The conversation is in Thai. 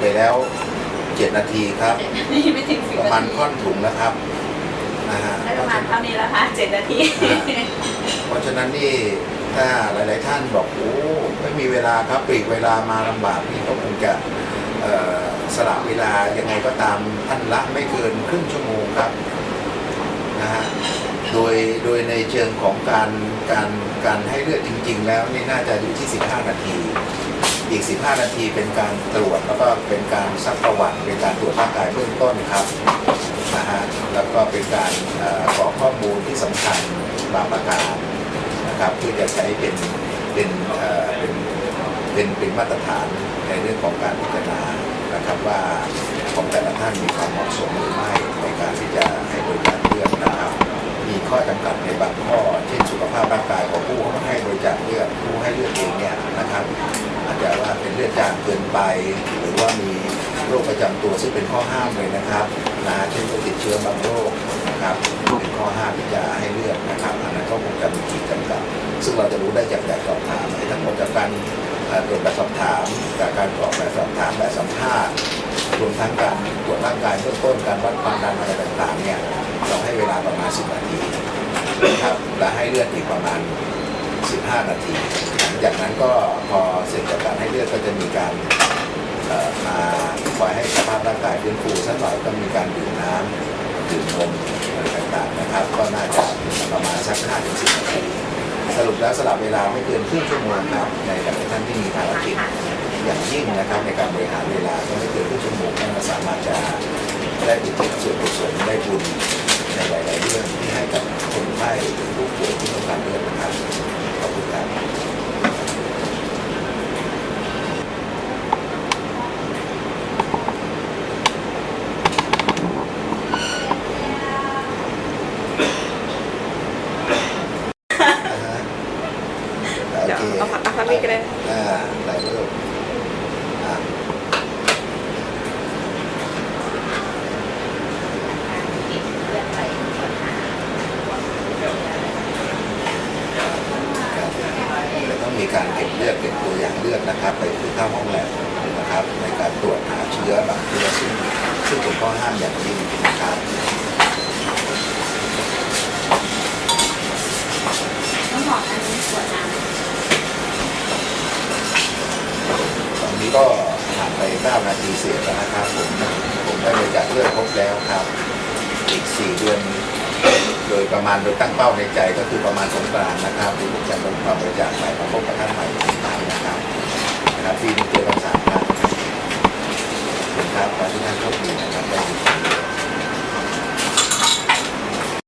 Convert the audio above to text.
ไปแล้วเจ็ดนาทีครับ นี่ไม่ถึงสิบประมานาณทีค่อนถุงแล้วครับนะฮะได้ประมาณเท่านี้แล้วค่ะเจ็ดนาที เพราะฉะนั้นนี่ถ้าหลาย ๆ ท่านบอกโอ้ไม่มีเวลาครับปลีกเวลามาลำบากนี่ก็คงจะเอ่อสละเวลายังไงก็ตามท่านละไม่เกินครึ่งชั่วโมงครับนะฮะโดยโดยในเชิงของการการการให้เลือดจริง ๆ แล้วนี่น่าจะอยู่ที่ 15 นาที อีก 15 นาทีเป็นการตรวจแล้วก็เป็นการซักประวัติเป็นการตรวจร่างกายเบื้องต้นครับนะฮะแล้วก็เป็นการเอ่อกรอกข้อมูลที่สำคัญบางประการนะครับเพื่อจะใช้เป็นเป็นเป็นเป็นเป็นมาตรฐานในเรื่องของการพิจารณานะครับว่าของแต่ละท่านมีความเหมาะสมหรือไม่ในการที่จะให้บริการเลือดนะครับ มีข้อจำกัดในบางข้อเช่นสุขภาพร่างกายของผู้ให้บริจาคเลือดผู้ให้เลือดเองเนี่ยนะครับ จะว่าเป็นเลือดจางเกินไป หรือว่ามีโรคประจำตัวซึ่งเป็นข้อห้ามเลยนะครับนะเช่นติดเชื้อบางโรคนะครับเป็นข้อห้ามที่จะให้เลือดนะครับอันนั้นก็คงจะมีขีดจำกัด ซึ่งเราจะรู้ได้จากแบบสอบถามทั้งหมดจากการตรวจแบบสอบถามจากการกรอกแบบสอบถามแบบสัมภาษณ์รวมทั้งการตรวจร่างกายเบื้องต้นการวัดความดันอะไรต่างๆเนี่ยเราให้เวลาประมาณ 10 นาทีนะครับและให้เลือดอีกประมาณ 15 นาที หลังจากนั้นก็พอเสร็จจากการให้เลือดก็จะมีการมาคอยให้สภาพร่างกายฟื้นฟูสักหน่อยก็มีการดื่มน้ำดื่มนมอะไรต่างๆนะครับ ก็น่าจะประมาณสัก5-10นาทีสรุปแล้วสลับเวลาไม่เกินครึ่งชั่วโมงครับในแต่ละท่านที่มีภารกิจอย่างยิ่งนะครับในการบริหารเวลาก็ไม่เกินครึ่งชั่วโมงท่านก็สามารถจะได้บุญส่วนกุศลได้บุญในหลายๆเรื่องที่ให้กับคนไข้หรือผู้ป่วยที่ต้องการเลือดนะครับขอบคุณครับ เดี๋ยวเอาผักเอาผักนี่ก็ได้อ่าไหลเริ่มอ่าจะต้องมีการเก็บเลือดเก็บตัวอย่างเลือดนะครับ ไปคือเข้าห้องแลบนะครับ ในการตรวจหาเชื้อบางเชื้อซึ่งซึ่งเป็นข้อห้ามอย่างยิ่งนะครับ ก็ผ่านไป9นาทีเสียแล้วนะครับผมผมได้บริจาคเลือดครบแล้วครับ อีก 4 เดือน โดยประมาณโดยตั้งเป้าในใจก็คือประมาณสงกรานนะครับที่ผมจะลงความบริจาคใหม่มาพบกับท่านใหม่ไหนนะครับครับที่มีเจอกันสามครั้งครับขอบคุณท่านโชคดีนะครับ